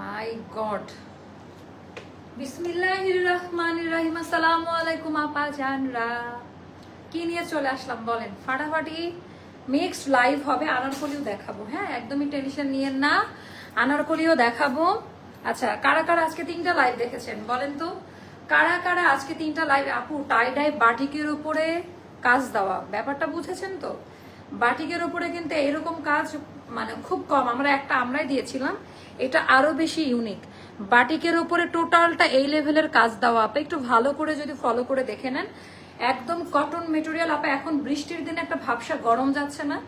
মাই god বিসমিল্লাহির রহমানির রহিম আসসালামু আলাইকুম আপা জানরা কি নিয়ে চলে আসলাম বলেন? ফাটাফাটি মিক্সড লাইভ হবে, আনারকলিও দেখাবো। হ্যাঁ একদমই টেনশন নিয়েন না, আনারকলিও দেখাবো। আচ্ছা কারা কারা আজকে তিনটা লাইভ দেখেছেন বলেন তো? কারা কারা আজকে তিনটা লাইভ আপু টাই ডাই বাটিকের উপরে কাজ দেওয়া। ব্যাপারটা বুঝেছেন তো? বাটিকের ওপরে কিন্তু এরকম কাজ মানে খুব কম। আমরা একটা আমরাই দিয়েছিলাম। এটা আরও বেশি ইউনিক বাটিকের উপরে টোটালটা এই লেভেলের কাজ দেওয়া আপনি একটু ভালো করে যদি ফলো করে দেখে নেন। একদম কটন মেটেরিয়াল আপা, এখন বৃষ্টির দিনে একটা ভাবসা গরম যাচ্ছে না।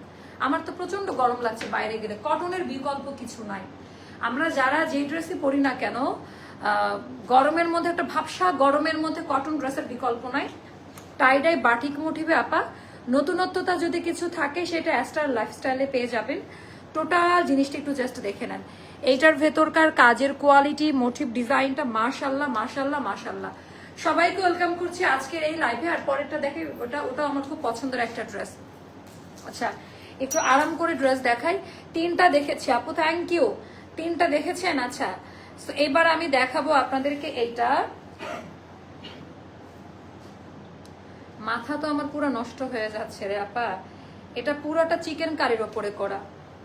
আমার তো প্রচণ্ড গরম লাগছে বাইরে গেলে। কটনের বিকল্প কিছু নাই। আমরা যারা যে ড্রেসই পরি না কেন গরমের মধ্যে একটা ভাবসা গরমের মধ্যে কটন ড্রেসের বিকল্প নাই। টাইডাই বাটিক মোটিভে আপা নতুনত্বতা যদি কিছু থাকে, সেটা অ্যাস্টার লাইফস্টাইলে পেয়ে যাবেন। টোটাল জিনিসটা একটু জাস্ট দেখে নেন। এইটার ভেতরকার কাজের কোয়ালিটি মোটিভ ডিজাইনটা মাশাল্লাহ মাশাল্লাহ মাশাল্লাহ সবাইকে ওয়েলকাম করছি আজকের এই লাইভে আর পরেরটা দেখে, ওটা ওটা আমার খুব পছন্দের একটা ড্রেস আচ্ছা একটু আরাম করে ড্রেস দেখাই। তিনটা দেখেছি, আপু থ্যাংক ইউ তিনটা দেখেছেন? আচ্ছা এবার আমি দেখাবো আপনাদেরকে এইটা। মাথা তো আমার পুরো নষ্ট হয়ে যাচ্ছে রে আপা। এটা পুরোটা চিকেন কারির ওপরে করা।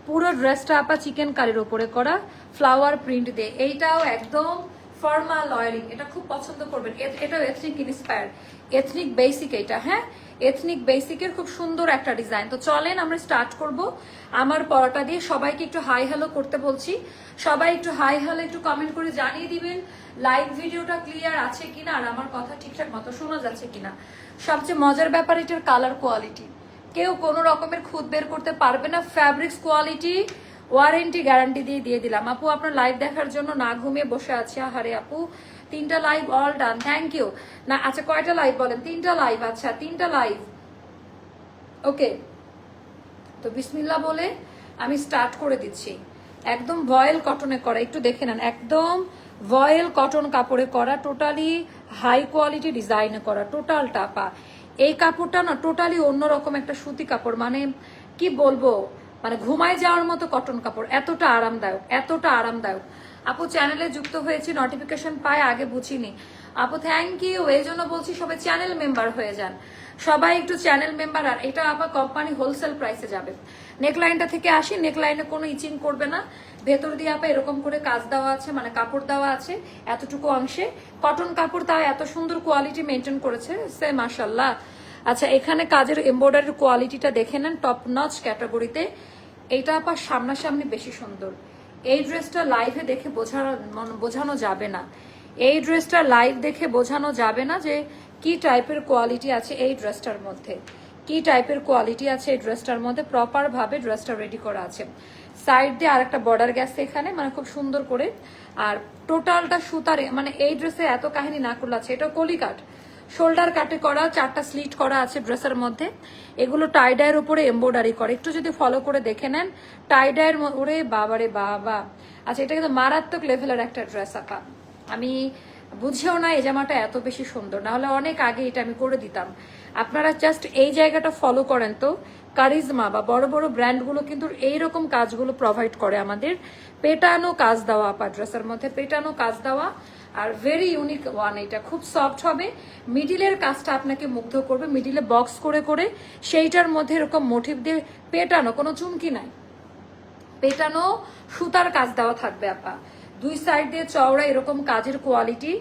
পুরো ড্রেসটা আপা চিকেন কারির ওপরে করা। ফ্লাওয়ার প্রিন্ট দিয়ে। এইটাও একদম ফর্মাল লয়ারিং এটা খুব পছন্দ করবেন। এটাও এথনিক ইন্সপায়ার এথনিক বেসিক এটা হ্যাঁ? এথনিক বেসিকের খুব সুন্দর একটা ডিজাইন তো চলেন আমরা স্টার্ট করব। আমার পরোটা দিয়ে সবাইকে একটু হাই হ্যালো করতে বলছি। সবাই একটু হাই হ্যালো একটু কমেন্ট করে জানিয়ে দিবেন লাইভ ভিডিওটা ক্লিয়ার আছে কিনা আর আমার কথা ঠিকঠাক মতো শোনা যাচ্ছে কিনা। সবচেয়ে মজার ব্যাপার এটার কালার কোয়ালিটি কেউ কোনো রকমের খুদ বের করতে পারবে না। ফ্যাব্রিক্স কোয়ালিটি ওয়ারেন্টি গ্যারান্টি দিয়ে দিয়ে দিলাম। আপু, আপনার লাইভ দেখার জন্য না ঘুমিয়ে বসে আছি। আহারে আপু, তিনটা live all done thank you না আচ্ছা কয়টা লাইভ বলেন? তিনটা লাইভ আচ্ছা তিনটা লাইভ ওকে তো বিসমিল্লা বলে আমি স্টার্ট করে দিচ্ছি। একদম ভয়েল কটনে করা। একটু দেখে নেন। একদম ভয়েল কটন কাপড়ে করা টোটালি হাই কোয়ালিটি ডিজাইনে করা টোটাল টাপা। এই কাপড়টা না টোটালি অন্যরকম একটা সুতি কাপড়। মানে কি বলব? মানে ঘুমায় যাওয়ার মতো কটন কাপড়, এতটা আরামদায়ক এতটা আরামদায়ক। আপু চ্যানেলে যুক্ত হয়েছি নোটিফিকেশন পায়, আগে বুঝিনি। আপু থ্যাংক ইউ এই জন্য বলছি সবাই চ্যানেল মেম্বার হয়ে যান। সবাই একটু চ্যানেল মেম্বার আর এটা আবার কোম্পানি হোলসেল প্রাইসে যাবে। নেকলাইনটা থেকে আসি নেকলাইনে কোনো ইচিং করবে না। ভেতর দিয়ে আপা এরকম করে কাজ দেওয়া আছে মানে কাপড় দেওয়া আছে, এতটুকু অংশে। কটন কাপড় তাও এত সুন্দর কোয়ালিটি মেনটেন করেছে, সে মাসাল্লাহ আচ্ছা এখানে কাজের এমব্রয়ডারির কোয়ালিটিটা দেখে নেন টপ নচ ক্যাটাগরিতে এইটা আবার সামনাসামনি বেশি সুন্দর। এই ড্রেসটা লাইভে দেখে বোঝানো বোঝানো যাবে না। এই ড্রেসটা লাইভ দেখে বোঝানো যাবে না যে কি টাইপের কোয়ালিটি আছে এই ড্রেসটার মধ্যে। কি টাইপের কোয়ালিটি আছে এই ড্রেসটার মধ্যে প্রপার ভাবে ড্রেসটা রেডি করা আছে। সাইড দিয়ে আর একটা বর্ডার গেছে এখানে মানে খুব সুন্দর করে। আর টোটালটা সুতারে মানে এই ড্রেসে এত কাহিনী না করলে আছে, এটা কলিকাট। শোল্ডার কাটে করা, চারটা স্লিট করা আছে ড্রেসের মধ্যে। এগুলো টাইডায়ের উপরে এমব্রয়ডারি করে। একটু যদি ফলো করে দেখে নেন টাইডায়ের ওরে বাবারে বাবা। আচ্ছা এটা কিন্তু মারাত্মক লেভেলের একটা ড্রেস আপা। আমি বুঝেও না এই জামাটা এত বেশি সুন্দর। না হলে অনেক আগে এটা আমি করে দিতাম। আপনারা জাস্ট এই জায়গাটা ফলো করেন তো। কারিজমা বা বড় বড় ব্র্যান্ডগুলো কিন্তু এইরকম কাজগুলো প্রোভাইড করে আমাদের। পেটানো কাজ দেওয়া, আপা ড্রেসের মধ্যে পেটানো কাজ দেওয়া। আর ভেরি ইউনিক ওয়ান এটা খুব সফট হবে। মিডিলের কাজটা আপনাকে মুগ্ধ করবে মিডিলে বক্স করে করে। সেইটার মধ্যে এরকম মোটিভ দিয়ে পেটানো, কোনো চুমকি নাই। পেটানো সুতার কাজ দেওয়া থাকবে, আপা। দুই সাইড দিয়ে চওড়া এরকম কাজের কোয়ালিটি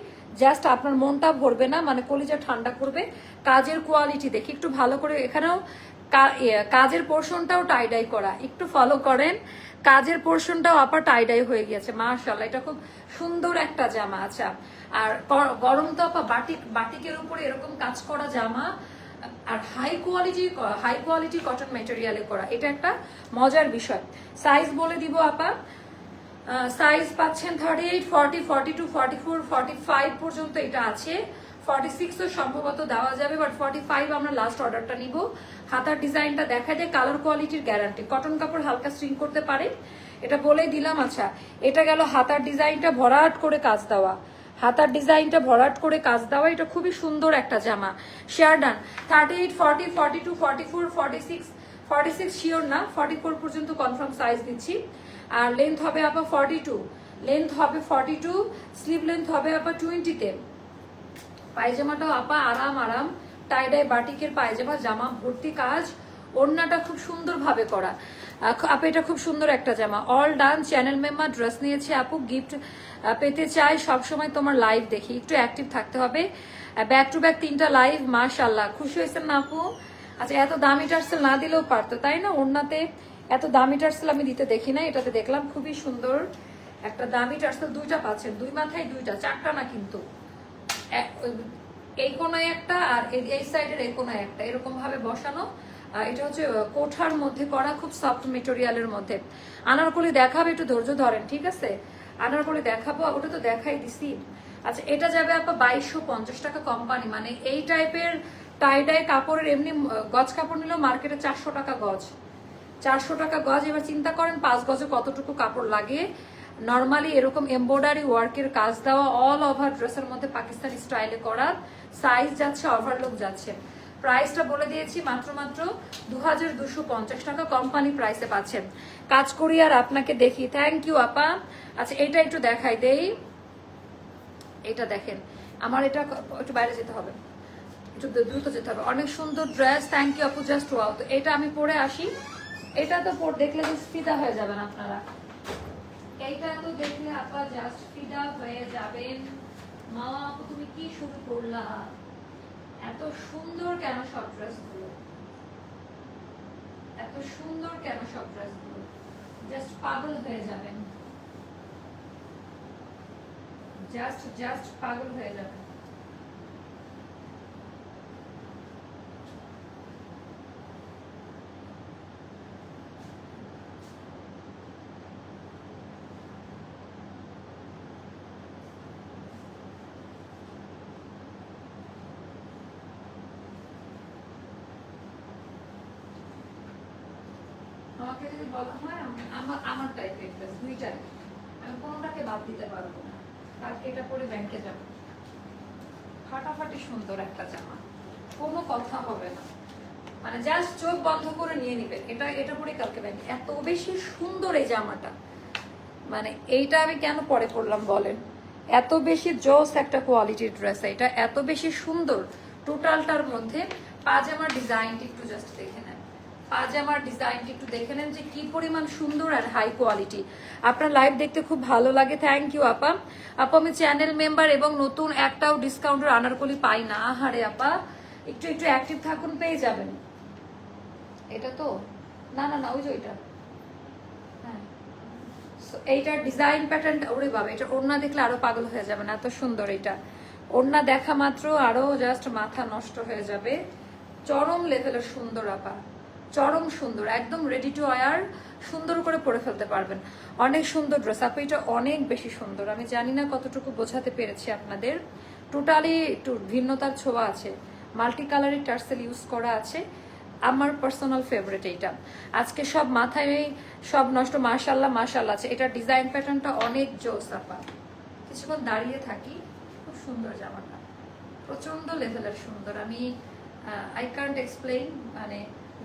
জাস্ট আপনার মনটা ভরবে না মানে কলিজা ঠান্ডা করবে। কাজের কোয়ালিটি দেখি একটু ভালো করে এখানেও কাজের পোর্শনটাও টাইডাই করা। একটু ফলো করেন। কাজের পোর্শনটাও আপা টাইডাই হয়ে গিয়েছে মাশাল্লাহ এটা খুব সুন্দর একটা জামা আচ্ছা। আর গরম তো আপা বাটিক বাটিকের উপরে এরকম কাজ করা জামা, আর high quality high quality cotton মেটেরিয়ালে করা, এটা একটা মজার বিষয়। সাইজ বলে দিব আপা সাইজ পাচ্ছেন thirty eight forty forty two forty four forty five পর্যন্ত এটা আছে। ফর্টি সিক্সও সম্ভবত দেওয়া যাবে বাট ফর্টি ফাইভ আমরা লাস্ট অর্ডারটা নিব। হাতার ডিজাইনটা দেখা যায় কালার কোয়ালিটির গ্যারান্টি কটন কাপড় হালকা স্ট্রিং করতে পারে। এটা বলেই দিলাম আচ্ছা এটা গেল হাতার ডিজাইনটা ভরাট করে কাজ দেওয়া। হাতার ডিজাইনটা ভরাট করে কাজ দেওয়া, এটা খুবই সুন্দর একটা জামা। Share done thirty eight forty forty two forty four forty six forty six sure না ফর্টি ফোর পর্যন্ত কনফার্ম সাইজ দিচ্ছি। আর লেন্থ হবে আপা ফর্টি টু লেন্থ হবে ফর্টি টু স্লিভ লেন্থ হবে আপা টোয়েন্টিতে পায়জামাটাও আপা, আরাম আরাম। টাইডাই, বাটিকের পায়জামা, জামা, ভর্তি কাজ। ওড়নাটা খুব সুন্দরভাবে করা। আপু, এটা খুব সুন্দর একটা জামা। All done channel member dress নিয়েছে আপু গিফট পেতে চাই। সবসময় তোমার লাইভ দেখি। একটু অ্যাক্টিভ থাকতে হবে। ব্যাক টু ব্যাক তিনটা লাইভ মাশাল্লাহ খুশি হয়েছেন না আপু? আচ্ছা এত দামি টার্সেল না দিলেও পারতো, তাই না? ওড়নাতে এত দামি টার্সেল আমি দিতে দেখি না এটাতে দেখলাম খুবই সুন্দর। একটা দামি টার্সেল, দুইটা পাচ্ছেন। দুই মাথায় দুইটা, চারটা না কিন্তু। এই কোনায় একটা আর এই- সাইডের এই কোনায় একটা। এরকম ভাবে বসানো এটা হচ্ছে কোঠার মধ্যে করা খুব সফট মেটেরিয়ালের মধ্যে। আনারকলি দেখাবে, একটু ধৈর্য ধরেন, ঠিক আছে? আনারকলি দেখাবো ওটা তো দেখাই দিছি। আচ্ছা এটা যাবে আপা বাইশশো পঞ্চাশ টাকা কোম্পানি মানে এই টাইপের টাইডাই কাপড়ের এমনি গজ কাপড় নিলেও মার্কেটে চারশো টাকা গজ। চারশো টাকা গজ, এবার চিন্তা করেন পাঁচ গজে কতটুকু কাপড় লাগে। নর্মালি এরকম এমব্রয়ডারি ওয়ার্কের কাজ দেওয়া অল ওভার ড্রেসের মধ্যে পাকিস্তানি স্টাইলে করা। সাইজ যাচ্ছে ওভারলোক যাচ্ছে। প্রাইসটা বলে দিয়েছি মাত্র মাত্র দু টাকা কোম্পানি প্রাইসে পাচ্ছেন কাজ করি আর আপনাকে দেখি। থ্যাংক ইউ আপা। আচ্ছা এটা একটু দেখাই দেই। এটা দেখেন। আমার এটা একটু বাইরে যেতে হবে। একটু দ্রুত যেতে হবে। অনেক সুন্দর ড্রেস থ্যাংক ইউ আপু জাস্ট ওয়াও তো এটা আমি পরে আসি। এটা তো দেখলে যে ফিদা হয়ে যাবেন আপনারা। এইটা তো দেখলে আপা জাস্ট ফিদা হয়ে যাবেন। মা, আপু, তুমি কি শুরু করলা? এত সুন্দর কেন সব ড্রেসগুলো এত সুন্দর কেন সব ড্রেসগুলো জাস্ট পাগল হয়ে যাবেন। জাস্ট জাস্ট পাগল হয়ে যাবেন। আমাকে যদি বলা হয়, আমি- আমার আমার আমি কোনোটাকে বাদ দিতে পারব না। কালকে এটা ব্যাংকে যাব। ফাটাফাটি সুন্দর একটা জামা। কোনো কথা হবে না। মানে জাস্ট চোখ বন্ধ করে নিয়ে এটা এটা পরে কালকে ব্যাংকে এত বেশি সুন্দর এই জামাটা। মানে এইটা আমি কেন পরে পড়লাম বলেন? এত বেশি জোস একটা কোয়ালিটির ড্রেস এটা। এত বেশি সুন্দর। টোটালটার মধ্যে পাজামার ডিজাইনটা একটু জাস্ট দেখে নেন। পাজামার ডিজাইনটি একটু দেখে নেন যে কি পরিমাণ সুন্দর আর হাই কোয়ালিটি আপনার লাইভ দেখতে খুব ভালো লাগে। থ্যাংক ইউ আপা। আপা, আমি চ্যানেল মেম্বার এবং নতুন একটাও ডিসকাউন্টের আনারকলি পাই না। আহারে, আপা। একটু একটু অ্যাক্টিভ থাকুন, পেয়ে যাবেন। এটা তো? না না না, ওই যে ওইটা। এইটার ডিজাইন প্যাটার্ন ওরে বাবা, এটা ওড়না দেখলে আরও পাগল হয়ে যাবে না? এত সুন্দর এটা। ওড়না দেখা মাত্র আরও জাস্ট মাথা নষ্ট হয়ে যাবে। চরম লেভেলের সুন্দর, আপা। চরম সুন্দর, একদম রেডি টু ওয়ার সুন্দর করে পরে ফেলতে পারবেন। অনেক সুন্দর ড্রেস আপ, এটা অনেক বেশি সুন্দর। আমি জানি না কতটুকু বোঝাতে পেরেছি আপনাদের। টোটালি একটু ভিন্নতার ছোঁয়া আছে। মাল্টি কালারের টার্সেল ইউজ করা আছে। আমার পার্সোনাল ফেভারিট এইটা। আজকে সব মাথায় সব নষ্ট মাশাল্লাহ মাশাল্লাহ আছে। এটা ডিজাইন প্যাটার্নটা অনেক জোস, আপা। কিছুক্ষণ দাঁড়িয়ে থাকি, খুব সুন্দর জামাটা। প্রচণ্ড লেভেলের সুন্দর। আমি আই কান্ট এক্সপ্লেইন মানে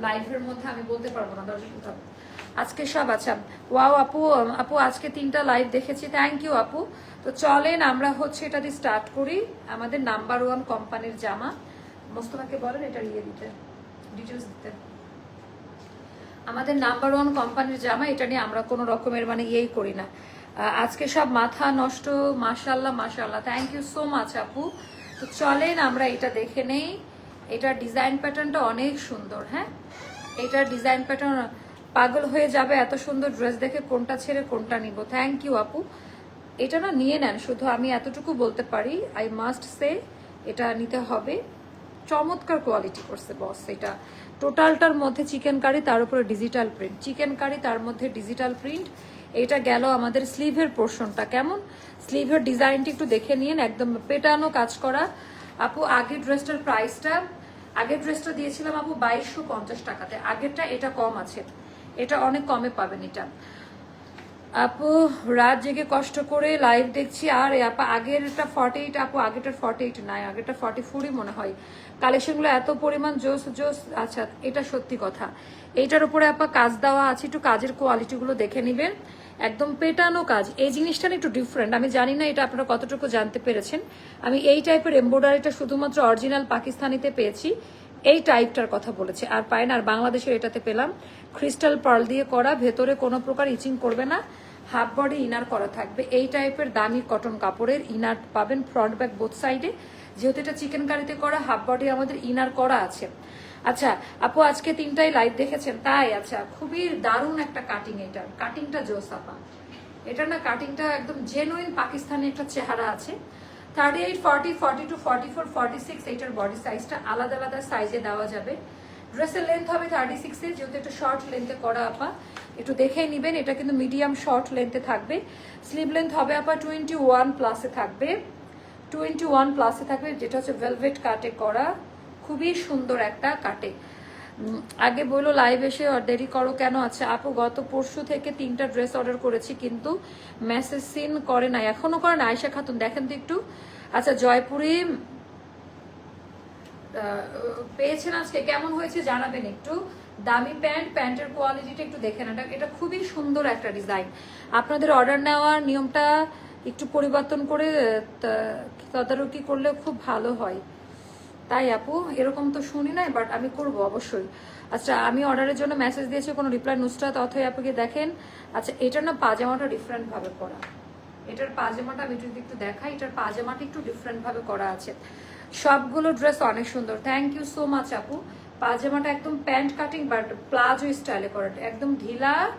লাইভের মধ্যে আমি বলতে পারব না, দর্শক আজকে সব আচ্ছা ওয়াও আপু আপু, আজকে তিনটা লাইভ দেখেছি। থ্যাংক ইউ আপু। তো চলেন, আমরা হচ্ছে এটা দিয়ে স্টার্ট করি। আমাদের নাম্বার ওয়ান কোম্পানির জামা। মোস্তফাকে বলেন, এটা ইয়ে দিতে। ডিটেলস দিতে। আমাদের নাম্বার ওয়ান কোম্পানির জামা, এটা নিয়ে আমরা কোনো রকমের মানে ইয়েই করি না। আজকে সব মাথা নষ্ট মাশাল্লাহ মাশাল্লাহ থ্যাংক ইউ সো মাচ আপু। তো চলেন, আমরা এটা দেখে নেই। এটার ডিজাইন প্যাটার্নটা অনেক সুন্দর হ্যাঁ? এটার ডিজাইন প্যাটার্ন পাগল হয়ে যাবে এত সুন্দর ড্রেস দেখে কোনটা ছেড়ে কোনটা নিব। থ্যাংক ইউ আপু। এটা না নিয়ে নেন, শুধু আমি এতটুকু বলতে পারি আই মাস্ট সে এটা নিতে হবে। চমৎকার কোয়ালিটি করছে বস এটা। টোটালটার মধ্যে চিকেন কারি তার উপরে ডিজিটাল প্রিন্ট চিকেন কারি তার মধ্যে ডিজিটাল প্রিন্ট এটা গেল আমাদের স্লিভের পোর্শনটা কেমন? স্লিভের ডিজাইনটি একটু দেখে নিন একদম পেটানো কাজ করা। আপু, আগের ড্রেসটার প্রাইসটা আগের ড্রেসটা দিয়েছিলাম আপু বাইশশো পঞ্চাশ টাকাতে। আগেরটা এটা কম আছে। এটা অনেক কমে পাবেন এটা। আপু, রাত জেগে কষ্ট করে লাইভ দেখছি। আর আপা, আগেরটা ফর্টি এইট আপু আগেরটা ফর্টি এইট নাই, আগেরটা ফর্টি ফোরই মনে হয়। কালেকশনগুলো এত পরিমাণ জোস জোস আচ্ছা এটা সত্যি কথা। এইটার উপরে আপা কাজ দেওয়া আছে, একটু কাজের কোয়ালিটিগুলো দেখে নেবেন। একদম পেটানো কাজ। এই জিনিসটা একটু ডিফারেন্ট আমি জানি না এটা আপনারা কতটুকু জানতে পেরেছেন। আমি এই টাইপের এমব্রয়ডারিটা শুধুমাত্র অরিজিনাল পাকিস্তানিতে পেয়েছি। এই টাইপটার কথা বলেছে। আর পাই না আর বাংলাদেশের এটাতে পেলাম। ক্রিস্টাল পার্ল দিয়ে করা, ভেতরে কোনো প্রকার ইচিং করবে না। হাফ বডি ইনার করা থাকবে। এই টাইপের দামি কটন কাপড়ের ইনার পাবেন ফ্রন্ট ব্যাক বোথ সাইডে যেহেতু এটা চিকেন কারিতে করা, হাফ বডি আমাদের ইনার করা আছে। আচ্ছা আপু আজকে তিনটাই লাইভ দেখেছেন? তাই আচ্ছা খুবই দারুণ একটা কাটিং এটা। কাটিংটা জোস, আপা। এটা না কাটিংটা একদম জেনুইন পাকিস্তানি একটা চেহারা আছে। Thirty eight forty forty two forty four forty six এইটার বডি সাইজটা আলাদা আলাদা সাইজে দেওয়া যাবে। ড্রেসের লেন্থ হবে থার্টি সিক্সে যেহেতু একটা শর্ট লেন্থে করা, আপা। একটু দেখে নেবেন, এটা কিন্তু মিডিয়াম শর্ট লেন্থে থাকবে। স্লিভ লেন্থ হবে আপা টোয়েন্টি ওয়ান প্লাসে থাকবে। টোয়েন্টি ওয়ান প্লাসে থাকবে, যেটা হচ্ছে ভেলভেট কাটে করা। খুবই সুন্দর একটা কাটে আগে বলল লাইভ এসে দেরি করো কেন? আচ্ছা আপু, গত পরশু থেকে তিনটা ড্রেস অর্ডার করেছি, কিন্তু মেসেজ সিন করে না এখনও করে না আয়সা খাতুন, দেখেন তো একটু। আচ্ছা জয়পুরি পেয়েছেন আজকে, কেমন হয়েছে জানাবেন একটু? দামি প্যান্ট, প্যান্টের কোয়ালিটিটা একটু দেখেন এটা এটা খুবই সুন্দর একটা ডিজাইন। আপনাদের অর্ডার নেওয়ার নিয়মটা একটু পরিবর্তন করে তদারকি করলে খুব ভালো হয়। তাই আপু, এরকম তো শুনি নাই বাট আমি করব অবশ্যই। আচ্ছা আমি অর্ডারের জন্য মেসেজ দিয়েছি, কোনো রিপ্লাই নুসরাত, অথই আপুকে দেখেন। আচ্ছা এটা না পাজামাটা ডিফারেন্ট ভাবে করা এটার পাজামাটা আমি যদি একটু দেখাই, এটার পাজামাটা একটু ডিফারেন্ট ভাবে করা আছে। সবগুলো ড্রেস অনেক সুন্দর। থ্যাংক ইউ সো মাচ আপু। পাজামাটা একদম প্যান্ট কাটিং বাট প্লাজো স্টাইলে করা একদম ঢিলা,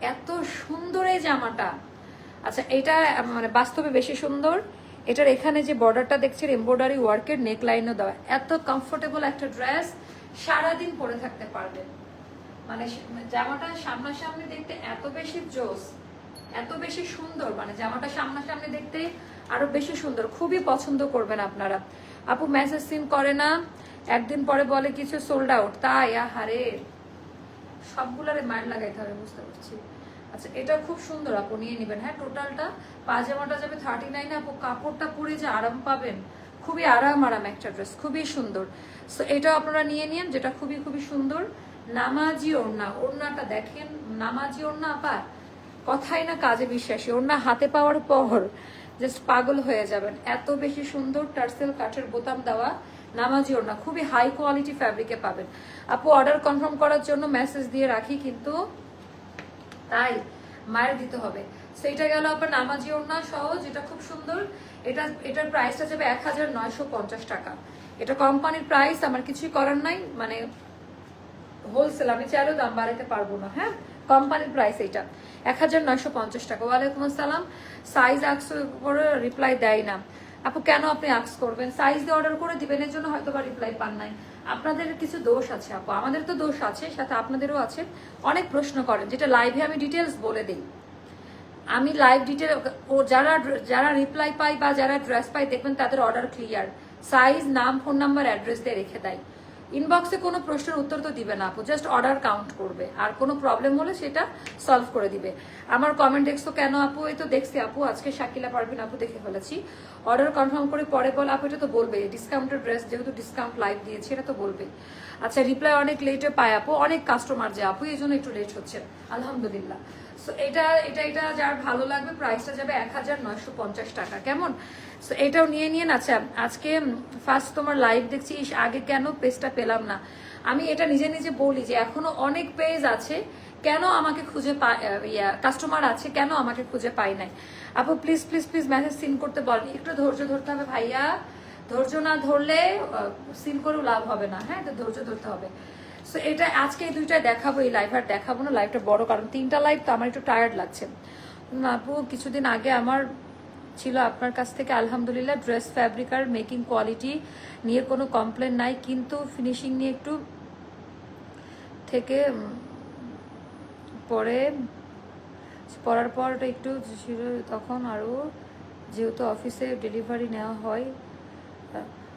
এত সুন্দর এই জামাটা। আচ্ছা এটা মানে বাস্তবে বেশি সুন্দর। এটার এখানে যে বর্ডারটা দেখছেন এমব্রয়ডারি ওয়ার্কের নেক লাইনও দেওয়া। এত কমফোর্টেবল একটা ড্রেস সারাদিন পরে থাকতে পারবেন মানে সে- জামাটা সামনাসামনি দেখতে এত বেশি জোস, এত বেশি সুন্দর। মানে জামাটা সামনাসামনি দেখতে আরও বেশি সুন্দর। খুবই পছন্দ করবেন আপনারা। আপু মেসেজ সিন করে না। একদিন পরে বলে কিছু সোল্ড আউট তাই, আহারে। সবগুলারে মাইন্ড লাগাইতে হবে, বুঝতে পারছি। আচ্ছা এটা খুব সুন্দর আপু, নিয়ে নেবেন। হ্যাঁ টোটালটা পাজামাটা যাবে থার্টি নাইনে আপু, কাপড়টা পরে যে আরাম পাবেন, খুবই আরাম আরাম একটা ড্রেস খুবই সুন্দর। সো এটা আপনারা নিয়ে নিন, যেটা খুবই খুবই সুন্দর। নামাজি ওড়না, ওড়নাটা দেখেন, নামাজি ওড়না আপা। কথাই না কাজে বিশ্বাসী, ওড়না হাতে পাওয়ার পর জাস্ট পাগল হয়ে যাবেন। এত বেশি সুন্দর টার্সেল কাঠের বোতাম দেওয়া। নামাজি ওড়না খুবই হাই কোয়ালিটি ফ্যাব্রিকে পাবেন। আপু অর্ডার কনফার্ম করার জন্য মেসেজ দিয়ে রাখি, কিন্তু তাই মায়ের দিতে হবে। সেইটা গেল আপনার নামাজি ওড়না সহ যেটা খুব সুন্দর। এটা, এটার প্রাইসটা যাবে এক হাজার নয়শো পঞ্চাশ টাকা। এটা কোম্পানির প্রাইস আমার কিছুই করার নাই মানে হোলসেল আমি চাইলেও দাম বাড়াতে পারব না হ্যাঁ? কোম্পানির প্রাইস এইটা এক হাজার নয়শো পঞ্চাশ টাকা। ওয়ালাইকুম আসসালাম। সাইজ করে রিপ্লাই দেয় না। আপু, কেন আপনি আক্স করবেন? সাইজ দিয়ে অর্ডার করে দিবেন, এর জন্য হয়তো বা রিপ্লাই পান নাই। আপনাদের কিছু দোষ আছে আপু, আমাদের তো দোষ আছে, সাথে আপনাদেরও আছে। অনেক প্রশ্ন করেন, যেটা লাইভে আমি ডিটেলস বলে দিই। আমি লাইভ ডিটেল ও যারা যারা রিপ্লাই পাই বা যারা ড্রেস পাই দেখবেন তাদের অর্ডার ক্লিয়ার সাইজ নাম ফোন নাম্বার অ্যাড্রেস দিয়ে রেখে দেয়। ইনবক্সে কোনো প্রশ্নের উত্তর তো দিবে না আপু জাস্ট অর্ডার কাউন্ট করবে। আর কোনো প্রবলেম হলে সেটা সলভ করে দিবে। আমার কমেন্ট দেখছ কেন আপু? এই তো দেখছি আপু, আজকে শাকিলা পারবেন আপু দেখে ফেলেছি। অর্ডার কনফার্ম করে পরে বল, আপু, এটা তো বলবে ডিসকাউন্টের ড্রেস যেহেতু ডিসকাউন্ট লাইভ দিয়েছে, এটা তো বলবে আচ্ছা রিপ্লাই অনেক লেটে পায় আপু, অনেক কাস্টমার যে আপু, এই জন্য একটু লেট হচ্ছে। আলহামদুলিল্লাহ। সো এটা এটা এটা যার ভালো লাগবে প্রাইসটা যাবে এক হাজার নয়শো পঞ্চাশ টাকা। কেমন? সো এটাও নিয়ে নিয়ে আচ্ছা আজকে ফার্স্ট তোমার লাইভ দেখছি আগে কেন পেজটা পেলাম না? আমি এটা নিজে নিজে বলি যে, এখনও অনেক পেজ আছে, কেন আমাকে খুঁজে পাই কাস্টমার আছে, কেন আমাকে খুঁজে পাই নাই? আপু please please please message seen করতে বলেন একটু ধৈর্য ধরতে হবে ভাইয়া। ধৈর্য না ধরলে সিন করেও লাভ হবে না। হ্যাঁ ধৈর্য ধরতে হবে। সো এটা আজকে এই দুইটা দেখাবো, এই লাইভ আর দেখাবো না লাইভটা বড়, কারণ তিনটা লাইভ তো আমার একটু টায়ার্ড লাগছে। আপু, কিছুদিন আগে আমার ছিল আপনার কাছ থেকে, আলহামদুলিল্লাহ ড্রেস ফ্যাব্রিক আর মেকিং কোয়ালিটি নিয়ে কোনো কমপ্লেন নাই, কিন্তু ফিনিশিং নিয়ে একটু থেকে পরে পরার পর একটু তখন আরও যেহেতু অফিসে ডেলিভারি নেওয়া হয়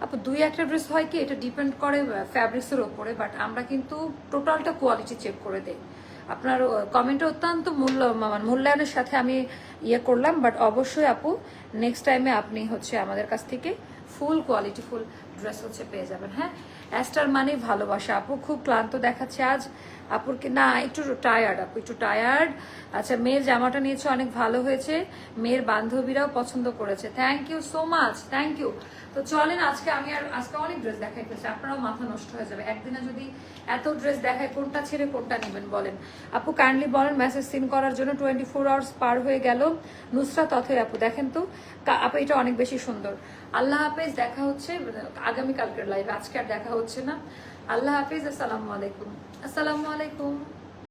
আপু, দুই একটা ড্রেস হয় কি, এটা ডিপেন্ড করে ফ্যাব্রিক্সের ওপরে বাট আমরা কিন্তু টোটালটা কোয়ালিটি চেক করে দেই। আপনার কমেন্টে অত্যন্ত মূল্য মানে মূল্যায়নের সাথে আমি ইয়ে করলাম বাট অবশ্যই আপু নেক্সট টাইমে আপনি হচ্ছে আমাদের কাছ থেকে ফুল কোয়ালিটি ফুল ড্রেস হচ্ছে পেয়ে যাবেন হ্যাঁ? অ্যাস্টার মানেই ভালোবাসা। আপু খুব ক্লান্ত দেখাচ্ছে আজ। আপুর না, একটু টায়ার্ড আপু, একটু টায়ার্ড আচ্ছা মেয়ের জামাটা নিয়েছে, অনেক ভালো হয়েছে। মেয়ের বান্ধবীরাও পছন্দ করেছে। Thank you so much thank you তো চলেন, আজকে আমি আর আজকে অনেক ড্রেস দেখাই দেখাইতেছি আপনারাও মাথা নষ্ট হয়ে যাবে। একদিনে যদি এত ড্রেস দেখায়, কোনটা ছেড়ে, কোনটা নেবেন বলেন। আপু কাইন্ডলি বলেন মেসেজ সিন করার জন্য টোয়েন্টি ফোর আওয়ার্স পার হয়ে গেল। নুসরাত, অথই আপু, দেখেন তো। আপু, এটা অনেক বেশি সুন্দর। আল্লাহ হাফেজ, দেখা হচ্ছে, আগামীকালকের লাইভ আজকে আর দেখা হচ্ছে না। আল্লাহ হাফেজ, আসসালামু আলাইকুম। আসসালামু আলাইকুম।